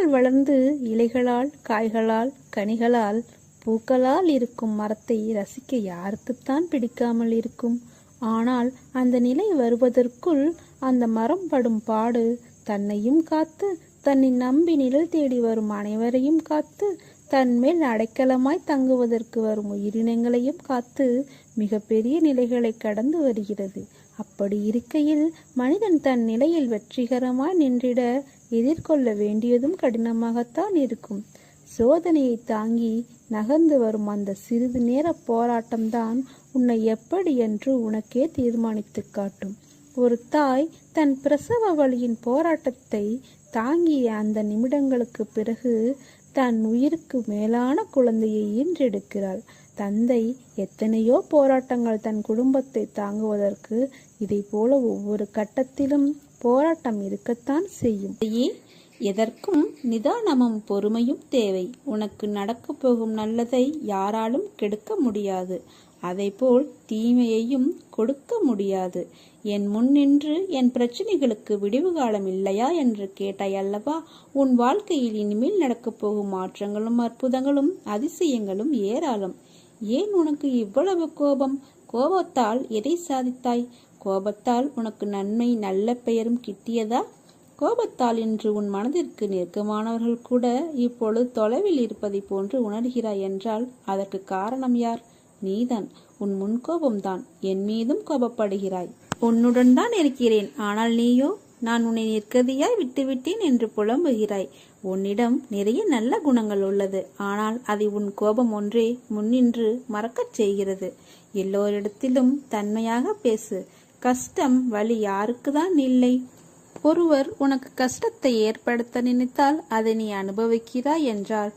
மரங்கள் வளர்ந்து இலைகளால் காய்களால் கனிகளால் பூக்களால் இருக்கும் மரத்தை ரசிக்க யாருக்குத்தான் பிடிக்காமல் இருக்கும்? ஆனால் அந்த நிலை வருவதற்குள் அந்த மரம் படும் பாடு தன்னையும் காத்து தன்னை நம்பி நிழல் தேடி வரும் அனைவரையும் காத்து தன்மேல் அடைக்கலமாய் தங்குவதற்கு வரும் உயிரினங்களையும் காத்து மிகப்பெரிய நிலைகளை கடந்து வருகிறது. அப்படி இருக்கையில் மனிதன் தன் நிலையில் வெற்றிகரமாய் நின்றிட எதிர்கொள்ள வேண்டியதும் கடினமாகத்தான் இருக்கும். சோதனையை தாங்கி நகர்ந்து வரும் அந்த சிறிது நேர போராட்டம்தான் உன்னை எப்படி என்று உனக்கே தீர்மானித்து காட்டும். ஒரு தாய் தன் பிரசவ வழியின் போராட்டத்தை தாங்கிய அந்த நிமிடங்களுக்கு பிறகு தன் உயிருக்கு மேலான குழந்தையை ஈன்றெடுக்கிறாள். தந்தை எத்தனையோ போராட்டங்கள் தன் குடும்பத்தை தாங்குவதற்கு இதை போல ஒவ்வொரு கட்டத்திலும் போராட்டம் இருக்கத்தான் செய்யும். எதற்கும் நிதானமும் பொறுமையும் தேவை. உனக்கு நடக்கப் போகும் நல்லதை யாராலும் கெடுக்க முடியாது. அதைபோல் தீமையையும் கொடுக்க முடியாது. என் முன் நின்று என் பிரச்சனைகளுக்கு விடிவு காலம் இல்லையா என்று கேட்டாய் அல்லவா? உன் வாழ்க்கையில் இனிமேல் நடக்கப் போகும் மாற்றங்களும் அற்புதங்களும் அதிசயங்களும் ஏராளம். ஏன் உனக்கு இவ்வளவு கோபம்? கோபத்தால் எதை சாதித்தாய்? கோபத்தால் உனக்கு நன்மை நல்ல பெயரும் கிட்டியதா? கோபத்தால் இன்று உன் மனதிற்கு நெருக்கமானவர்கள் கூட இப்பொழுது தொலைவில் இருப்பதை போன்று உணர்கிறாய் என்றால் அதற்கு காரணம் யார்? நீதான். உன் முன்கோபம்தான். என் மீதும் கோபப்படுகிறாய். உன்னுடன் தான் இருக்கிறேன். ஆனால் நீயோ நான் உன்னை நிற்கதியாய் விட்டுவிட்டேன் என்று புலம்புகிறாய். உன்னிடம் நிறைய நல்ல குணங்கள் உள்ளது. ஆனால் அதை உன் கோபம் ஒன்றே முன்னின்று மறக்கச் செய்கிறது. எல்லோரிடத்திலும் தன்மையாக பேசு. கஷ்டம் வழி யாருக்குதான் இல்லை? ஒருவர் உனக்கு கஷ்டத்தை ஏற்படுத்த நினைத்தால் அதை நீ அனுபவிக்கிறாய் என்றால்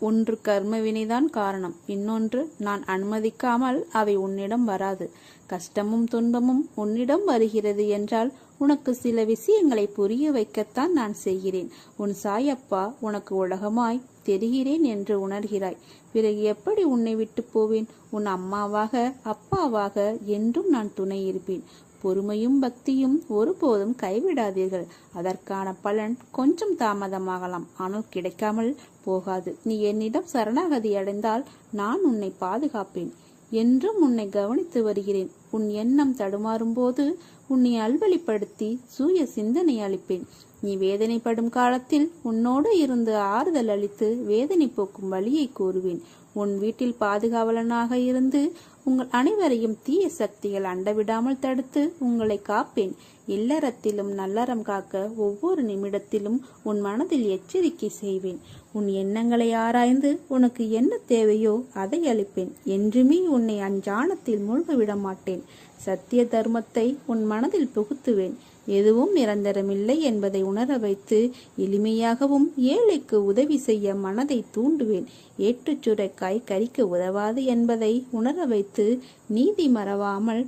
ஒன்று கர்ம வினைதான் காரணம். இன்னொன்று நான் அனுமதிக்காமல் அவை உன்னிடம் வராது. கஷ்டமும் துன்பமும் உன்னிடம் வருகிறது என்றால் உனக்கு சில விஷயங்களை புரிய வைக்கத்தான் நான் செய்கிறேன். உன் சாயப்பா உனக்கு உலகமாய் தெரிகிறேன் என்று உணர்கிறாய். பிறகு எப்படி உன்னை விட்டு போவேன்? உன் அம்மாவாக அப்பாவாக என்றும் நான் துணை இருப்பேன். பொறுமையும் பக்தியும் ஒருபோதும் கைவிடாதீர்கள். அதற்கான பலன் கொஞ்சம் தாமதமாகலாம். ஆனால் கிடைக்காமல் போகாது. நீ என்னிடம் சரணாகதி அடைந்தால் நான் உன்னை பாதுகாப்பேன் என்றும் உன்னை கவனித்து வருகிறேன். உன் எண்ணம் தடுமாறும் போது உன்னை அல்வழிப்படுத்தி சூய சிந்தனை அளிப்பேன். நீ வேதனைப்படும் காலத்தில் உன்னோடு இருந்து ஆறுதல் அளித்து வேதனை போக்கும் வழியை கூறுவேன். உன் வீட்டில் பாதுகாவலனாக இருந்து உங்கள் அனைவரையும் தீய சக்திகள் அண்டவிடாமல் தடுத்து உங்களை காப்பேன். இல்லறத்திலும் நல்லறம் காக்க ஒவ்வொரு நிமிடத்திலும் உன் மனதில் எச்சரிக்கை செய்வேன். உன் எண்ணங்களை ஆராய்ந்து உனக்கு என்ன தேவையோ அதை அளிப்பேன். என்றுமே உன்னை அஞ்சானத்தில் மூழ்க விட மாட்டேன். சத்திய தர்மத்தை உன் மனதில் புகுத்துவேன். எதுவும் நிரந்தரமில்லை என்பதை உணர வைத்து எளிமையாகவும் ஏழைக்கு உதவி செய்ய மனதை தூண்டுவேன். ஏற்றுச் சுரைக்காய் உதவாது என்பதை உணர வைத்து நீதி மறவாமல்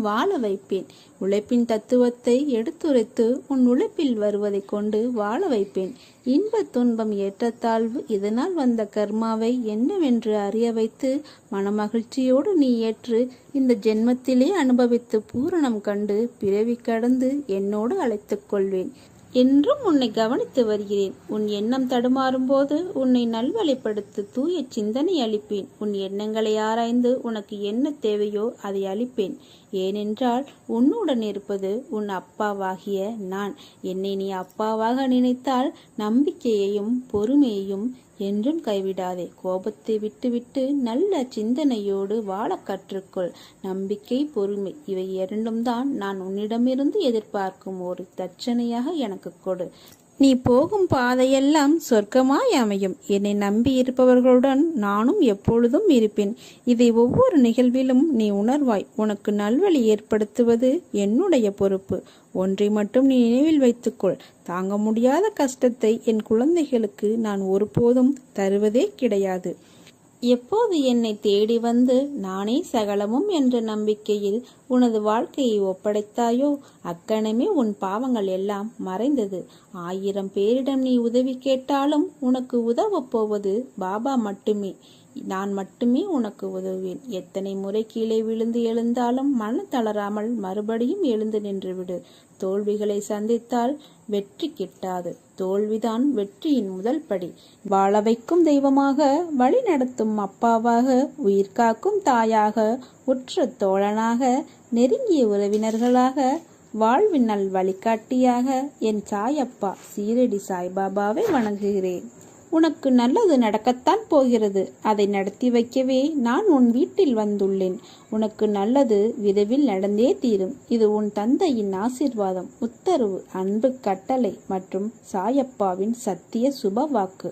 வாழ வைப்பேன். உழைப்பின் தத்துவத்தை எடுத்துரைத்து உன் உழைப்பில் வருவதை கொண்டு வாழ வைப்பேன். இன்ப துன்பம் ஏற்றத்தாழ்வு இதனால் வந்த கர்மாவை என்னவென்று அறிய வைத்து மனமகிழ்ச்சியோடு நீ ஏற்று இந்த ஜென்மத்திலே அனுபவித்து பூரணம் கண்டு பிறவி கடந்து என்னோடு அழைத்துக் கொள்வேன். என்றும் உன்னை கவனித்து வருகிறேன். உன் எண்ணம் தடுமாறும் போது உன்னை நல்வழிப்படுத்த தூய சிந்தனை அளிப்பேன். உன் எண்ணங்களை ஆராய்ந்து உனக்கு என்ன தேவையோ அதை அளிப்பேன். ஏனென்றால் உன்னுடன் இருப்பது உன் அப்பாவாகிய நான். என்னை நீ அப்பாவாக நினைத்தால் நம்பிக்கையையும் பொறுமையையும் என்றும் கைவிடாதே. கோபத்தை விட்டுவிட்டு நல்ல சிந்தனையோடு வாழ கற்றுக்கொள். நம்பிக்கை பொறுமை இவை இரண்டும் தான் நான் உன்னிடமிருந்து எதிர்பார்க்கும் ஒரு தட்சணையாக எனக்கு கொடு. நீ போகும் பாதையெல்லாம் சொர்க்கமாய் அமையும். என்னை நம்பி இருப்பவர்களுடன் நானும் எப்பொழுதும் இருப்பேன். இதை ஒவ்வொரு நிகழ்விலும் நீ உணர்வாய். உனக்கு நல்வழி ஏற்படுத்துவது என்னுடைய பொறுப்பு. ஒன்றை மட்டும் நீ நினைவில் வைத்துக்கொள். தாங்க முடியாத கஷ்டத்தை என் குழந்தைகளுக்கு நான் ஒருபோதும் தருவதே கிடையாது. எப்போது என்னை தேடி வந்து நானே சகலமும் என்ற நம்பிக்கையில் உனது வாழ்க்கையை ஒப்படைத்தாயோ? அக்கணமே உன் பாவங்கள் எல்லாம் மறைந்தது. ஆயிரம் பேரிடம் நீ உதவி கேட்டாலும் உனக்கு உதவப் போவது பாபா மட்டுமே. நான் மட்டுமே உனக்கு உதவுவேன். எத்தனை முறை கீழே விழுந்து எழுந்தாலும் மன தளராமல் மறுபடியும் எழுந்து நின்றுவிடு தோல்விகளை சந்தித்தால் வெற்றி கிட்டாது. தோல்விதான் வெற்றியின் முதல் படி. வாழ வைக்கும் தெய்வமாக வழி நடத்தும் அப்பாவாக உயிர் காக்கும் தாயாக உற்ற தோழனாக நெருங்கிய உறவினர்களாக வாழ்வின் நல் வழிகாட்டியாக என் சாயப்பா சீரடி சாய்பாபாவை வணங்குகிறேன். உனக்கு நல்லது நடக்கத்தான் போகிறது. அதை நடத்தி வைக்கவே நான் உன் வீட்டில் வந்துள்ளேன். உனக்கு நல்லது விரைவில் நடந்தே தீரும். இது உன் தந்தையின் ஆசிர்வாதம். உத்தரவு அன்பு கட்டளை மற்றும் சாயப்பாவின் சத்திய சுப வாக்கு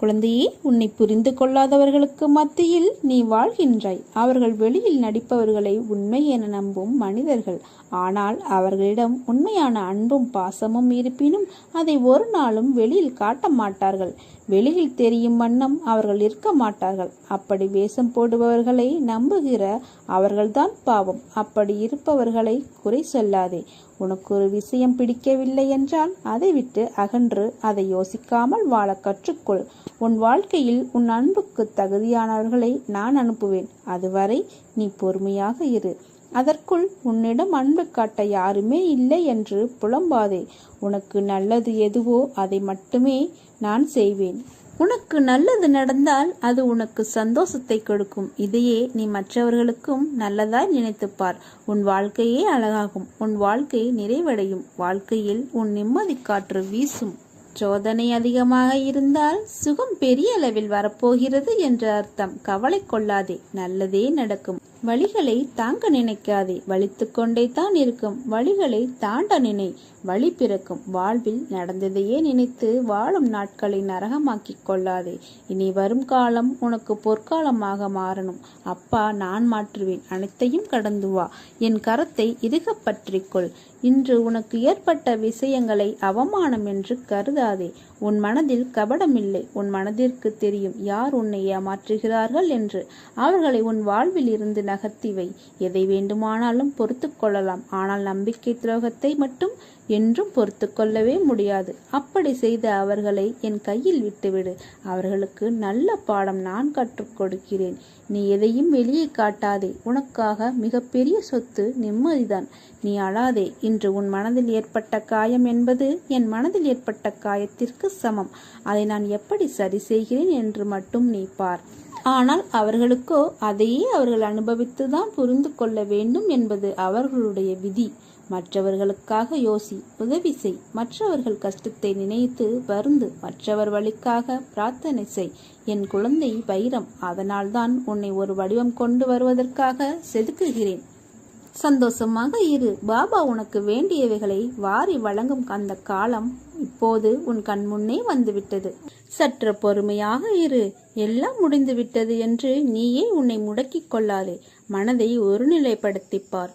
குழந்தையே உன்னை புரிந்து கொள்ளாதவர்களுக்கு மத்தியில் நீ வாழ்கின்றாய். அவர்கள் வெளியில் நடிப்பவர்களை உண்மை என நம்பும் மனிதர்கள். ஆனால் அவர்களிடம் உண்மையான அன்பும் பாசமும் இருப்பினும் அதை ஒரு நாளும் வெளியில் காட்ட மாட்டார்கள். வெளியில் தெரியும் வண்ணம் அவர்கள் இருக்க மாட்டார்கள். அப்படி வேஷம் போடுபவர்களை நம்புகிற அவர்கள்தான் பாவம். அப்படி இருப்பவர்களை குறை சொல்லாதே. உனக்கு ஒரு விஷயம் பிடிக்கவில்லை என்றால் அதை விட்டு அகன்று அதை யோசிக்காமல் வாழ கற்றுக்கொள். உன் வாழ்க்கையில் உன் அன்புக்கு தகுதியானவர்களை நான் அனுப்புவேன். அதுவரை நீ பொறுமையாக இரு. அதற்குள் உன்னிடம் அன்பு காட்ட யாருமே இல்லை என்று புலம்பாதே. உனக்கு நல்லது எதுவோ அதை மட்டுமே நான் செய்வேன். உனக்கு நல்லது நடந்தால் அது உனக்கு சந்தோஷத்தை கொடுக்கும். இதையே நீ மற்றவர்களுக்கும் நல்லதாய் நினைத்துப்பார். உன் வாழ்க்கையே அழகாகும். உன் வாழ்க்கை நிறைவடையும். வாழ்க்கையில் உன் நிம்மதி காற்று வீசும். சோதனை அதிகமாக இருந்தால் சுகம் பெரிய அளவில் வரப்போகிறது என்ற அர்த்தம். கவலை கொள்ளாதே. நல்லதே நடக்கும். வழிகளை தாங்க நினைக்காதே. வலித்து கொண்டே தான் இருக்கும். வழிகளை தாண்ட நினை. வழி பிறக்கும். வாழ்வில் நடந்ததையே நினைத்து வாழும் நாட்களை நரகமாக்கிக் கொள்ளாதே. இனி வரும் காலம் உனக்கு பொற்காலமாக மாறணும். அப்பா நான் மாற்றுவேன். அனைத்தையும் கடந்து வா. என் கரத்தை இதுகப் பற்றிக்கொள் இன்று உனக்கு ஏற்பட்ட விஷயங்களை அவமானம் என்று கருதாதே. உன் மனதில் கபடமில்லை. உன் மனதிற்கு தெரியும் யார் உன்னை ஏமாற்றுகிறார்கள் என்று. அவர்களை உன் வாழ்வில் இருந்து நகர்த்திவை எதை வேண்டுமானாலும் பொறுத்து கொள்ளலாம். ஆனால் நம்பிக்கை துரோகத்தை மட்டும் என்றும் பொறுத்து கொள்ளவே முடியாது. அப்படி செய்த அவர்களை என் கையில் விட்டுவிடு. அவர்களுக்கு நல்ல பாடம் நான் கற்றுக் கொடுக்கிறேன். நீ எதையும் வெளியே காட்டாதே. உனக்காக மிகப்பெரிய சொத்து நிம்மதிதான். நீ அழாதே. இன்று உன் மனதில் ஏற்பட்ட காயம் என்பது என் மனதில் ஏற்பட்ட காயத்திற்கு சமம். அதை நான் எப்படி சரி செய்கிறேன் என்று மட்டும் நீ பார். ஆனால் அவர்களுக்கோ அதையே அவர்கள் அனுபவித்துதான் புரிந்து கொள்ள வேண்டும் என்பது அவர்களுடைய விதி. மற்றவர்களுக்காக யோசி உதவி செய். மற்றவர்கள் கஷ்டத்தை நினைத்து வருந்து மற்றவர் வழிக்காக பிரார்த்தனை செய். என் குழந்தை வைரம் அதனால்தான் உன்னை ஒரு வடிவம் கொண்டு வருவதற்காக செதுக்குகிறேன். சந்தோஷமாக இரு. பாபா உனக்கு வேண்டியவைகளை வாரி வழங்கும் அந்த காலம் இப்போது உன் கண் முன்னே வந்துவிட்டது. சற்று பொறுமையாக இரு. எல்லாம் முடிந்துவிட்டது என்று நீயே உன்னை முடக்கிக் கொள்ளாதே. மனதை ஒருநிலைப்படுத்திப்பார்.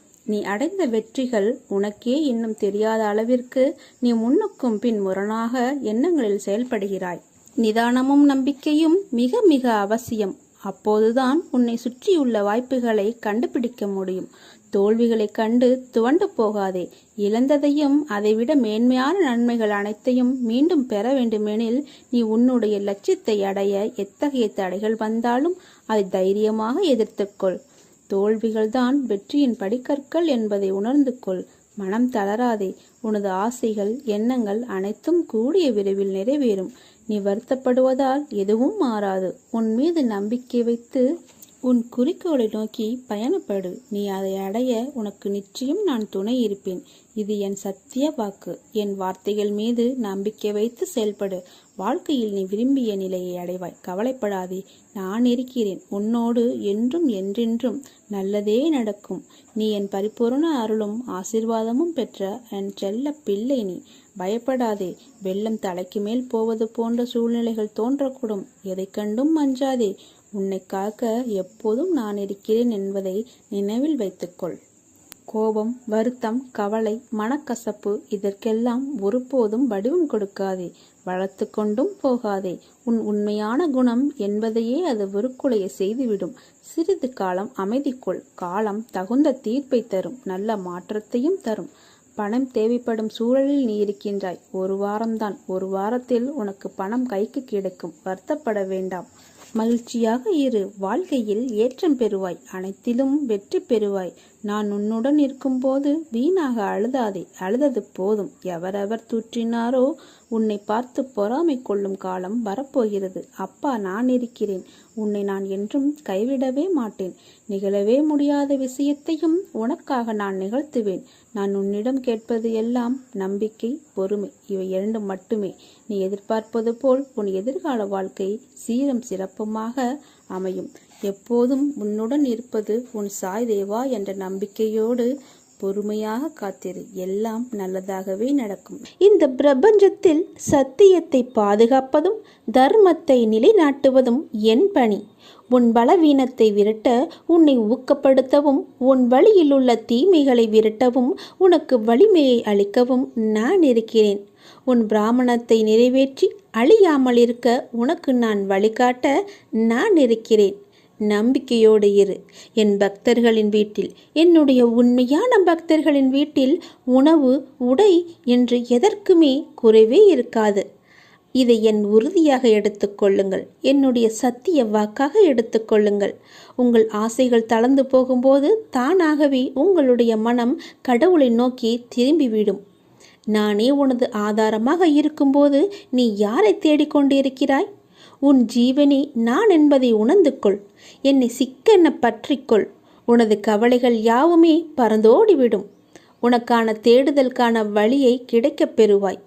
நீ அடைந்த வெற்றிகள் உனக்கே இன்னும் தெரியாத அளவிற்கு நீ முன்னுக்கும் பின் முரணாக எண்ணங்களில் செயல்படுகிறாய். நிதானமும் நம்பிக்கையும் மிக மிக அவசியம். அப்போதுதான் உன்னை சுற்றியுள்ள வாய்ப்புகளை கண்டுபிடிக்க முடியும். தோல்விகளை கண்டு துவண்டு போகாதே. இழந்ததையும் அதைவிட மேன்மையான நன்மைகள் அனைத்தையும் மீண்டும் பெற வேண்டுமெனில் நீ உன்னுடைய லட்சியத்தை அடைய எத்தகைய தடைகள் வந்தாலும் அதை தைரியமாக எதிர்த்துக்கொள். தோல்விகள்தான் வெற்றியின் படிக்கற்கள் என்பதை உணர்ந்து கொள். மனம் தளராதே. உனது ஆசைகள் எண்ணங்கள் அனைத்தும் கூடிய விரைவில் நிறைவேறும். நீ வருத்தப்படுவதால் எதுவும் மாறாது. உன் மீது நம்பிக்கை வைத்து உன் குறிக்கோளை நோக்கி பயணப்படு. நீ அதை அடைய உனக்கு நிச்சயம் நான் துணை இருப்பேன். இது என் சத்திய வாக்கு. என் வார்த்தைகள் மீது நம்பிக்கை வைத்து செயல்படு. வாழ்க்கையில் நீ விரும்பிய நிலையை அடைவாய். கவலைப்படாதே. நான் இருக்கிறேன். உன்னோடு என்றும் என்றென்றும் நல்லதே நடக்கும். நீ என் பரிபூர்ண அருளும் ஆசிர்வாதமும் பெற்ற என் செல்ல பிள்ளை நீ. பயப்படாதே. வெள்ளம் தலைக்கு மேல் போவது போன்ற சூழ்நிலைகள் தோன்றக்கூடும். எதை கண்டும் அஞ்சாதே. உன்னை காக்க எப்போதும் நான் இருக்கிறேன் என்பதை நினைவில் வைத்துக்கொள். கோபம் வருத்தம் கவலை மனக்கசப்பு இதற்கெல்லாம் ஒருபோதும் வடிவம் கொடுக்காதே. வளர்த்து கொண்டும் போகாதே. உன் உண்மையான குணம் என்பதையே அது வெறுக்குலைய செய்துவிடும். சிறிது காலம் அமைதிக்குள். காலம் தகுந்த தீர்ப்பை தரும். நல்ல மாற்றத்தையும் தரும். பணம் தேவைப்படும் சூழலில் நீ இருக்கின்றாய். ஒரு வாரம்தான். ஒரு வாரத்தில் உனக்கு பணம் கைக்கு கிடைக்கும். வருத்தப்பட வேண்டாம். மகிழ்ச்சியாக இரு. வாழ்க்கையில் ஏற்றம் பெறுவாய். அனைத்திலும் வெற்றி பெறுவாய். நான் உன்னுடன் இருக்கும்போது வீணாக அழுதாதே. அழுதது போதும். எவரெவர் தூற்றினாரோ உன்னை பார்த்து பொறாமை கொள்ளும் காலம் வரப்போகிறது. அப்பா நான் இருக்கிறேன். உன்னை நான் என்றும் கைவிடவே மாட்டேன். நிகழவே முடியாத விஷயத்தையும் உனக்காக நான் நிகழ்த்துவேன். நான் உன்னிடம் கேட்பது எல்லாம் நம்பிக்கை பொறுமை. இவை இரண்டும் மட்டுமே. நீ எதிர்பார்ப்பது போல் உன் எதிர்கால வாழ்க்கை சீரம் சிறப்புமாக அமையும். எப்போதும் உன்னுடன் இருப்பது உன் சாய் தேவா என்ற நம்பிக்கையோடு பொறுமையாக காத்திரு. எல்லாம் நல்லதாகவே நடக்கும். இந்த பிரபஞ்சத்தில் சத்தியத்தை பாதுகாப்பதும் தர்மத்தை நிலைநாட்டுவதும் என் பணி. உன் பலவீனத்தை விரட்ட உன்னை ஊக்கப்படுத்தவும் உன் வழியில் உள்ள தீமைகளை விரட்டவும் உனக்கு வலிமையை அளிக்கவும் நான் இருக்கிறேன். உன் பிராமணத்தை நிறைவேற்றி அழியாமல் இருக்க உனக்கு நான் வழிகாட்ட நான் இருக்கிறேன். நம்பிக்கையோடு இரு. என் பக்தர்களின் வீட்டில் என்னுடைய உண்மையான பக்தர்களின் வீட்டில் உணவு உடை என்று எதற்குமே குறைவே இருக்காது. இதை என் உறுதியாக எடுத்துக்கொள்ளுங்கள் என்னுடைய சத்திய வாக்காக எடுத்துக்கொள்ளுங்கள் உங்கள் ஆசைகள் தளர்ந்து போகும்போது தானாகவே உங்களுடைய மனம் கடவுளை நோக்கி திரும்பிவிடும். நானே உனது ஆதாரமாக இருக்கும்போது நீ யாரை தேடிக்கொண்டிருக்கிறாய் உன் ஜீவனே நான் என்பதை உணர்ந்து கொள் என்னை சிக்கென்ன பற்றிக்கொள். உனது கவலைகள் யாவுமே பறந்தோடிவிடும். உனக்கான தேடுதலுக்கான வழியை கிடைக்கப் பெறுவாய்.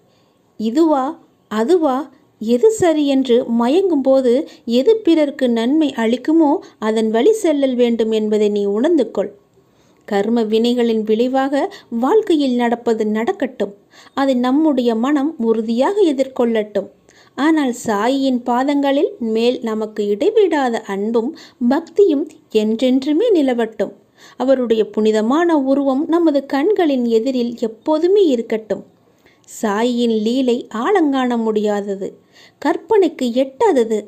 இதுவா அதுவா எது சரி என்று மயங்கும் போது எது பிறர்க்கு நன்மை அளிக்குமோ அதன் வழி செல்லல் வேண்டும் என்பதை நீ உணர்ந்து கொள் கர்ம வினைகளின் விளைவாக வாழ்க்கையில் நடப்பது நடக்கட்டும். அதை நம்முடைய மனம் உறுதியாக எதிர்கொள்ளட்டும். ஆனால் சாயியின் பாதங்களில் மேல் நமக்கு இடைவிடாத அன்பும் பக்தியும் என்றென்றுமே நிலவட்டும். அவருடைய புனிதமான உருவம் நமது கண்களின் எதிரில் எப்போதுமே இருக்கட்டும். சாயியின் லீலை ஆழங்காண முடியாதது கற்பனைக்கு எட்டாதது.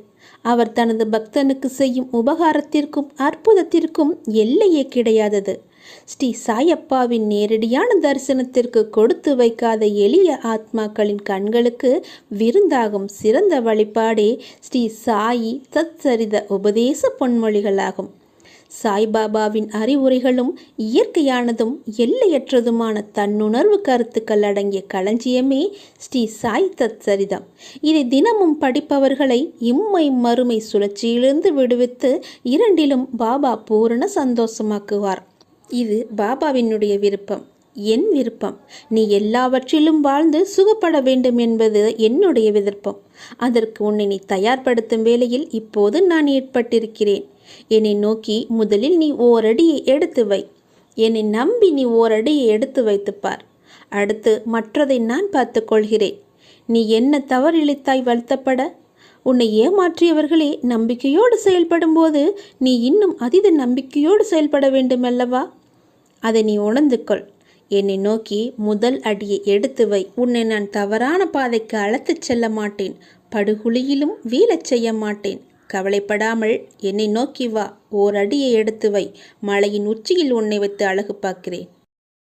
அவர் தனது பக்தனுக்கு செய்யும் உபகாரத்திற்கும் அற்புதத்திற்கும் எல்லையே கிடையாதது. ஸ்ரீ சாயப்பாவின் நேரடியான தரிசனத்திற்கு கொடுத்து வைக்காத எளிய ஆத்மாக்களின் கண்களுக்கு விருந்தாகும் சிறந்த வழிபாடே ஸ்ரீ சாயி தத்சரித உபதேச பொன்மொழிகளாகும். சாய்பாபாவின் அறிவுரைகளும் இயற்கையானதும் எல்லையற்றதுமான தன்னுணர்வு கருத்துக்கள் அடங்கிய களஞ்சியமே ஸ்ரீ சாய் தத் சரிதம் இதை தினமும் படிப்பவர்களை இம்மை மறுமை சுழற்சியிலிருந்து விடுவித்து இரண்டிலும் பாபா பூரண சந்தோஷமாக்குவார். இது பாபாவினுடைய விருப்பம் என் விருப்பம். நீ எல்லாவற்றிலும் வாழ்ந்து சுகப்பட வேண்டும் என்பது என்னுடைய விருப்பம். அதற்கு உன்னை நீ தயார்படுத்தும் வேளையில் இப்போது நான் ஏற்பட்டிருக்கிறேன். என்னை நோக்கி முதலில் நீ ஓரடியை எடுத்து வை. என்னை நம்பி நீ ஓரடியை எடுத்து வைத்துப்பார் அடுத்து மற்றதை நான் பார்த்துக்கொள்கிறேன் நீ என்ன தவறிழித்தாய் வருத்தப்பட? உன்னை ஏமாற்றியவர்களே நம்பிக்கையோடு செயல்படும்போது நீ இன்னும் அதீத நம்பிக்கையோடு செயல்பட வேண்டும் அல்லவா அதை நீ உணர்ந்து கொள் என்னை நோக்கி முதல் அடியை எடுத்து வை. உன்னை நான் தவறான பாதைக்கு அழைத்துச் செல்ல மாட்டேன். படுகுழியிலும் வீழச் செய்ய மாட்டேன். கவலைப்படாமல் என்னை நோக்கி வா. ஓர் அடியை எடுத்து வை. மலையின் உச்சியில் உன்னை வைத்து அழகு பார்க்கிறேன்.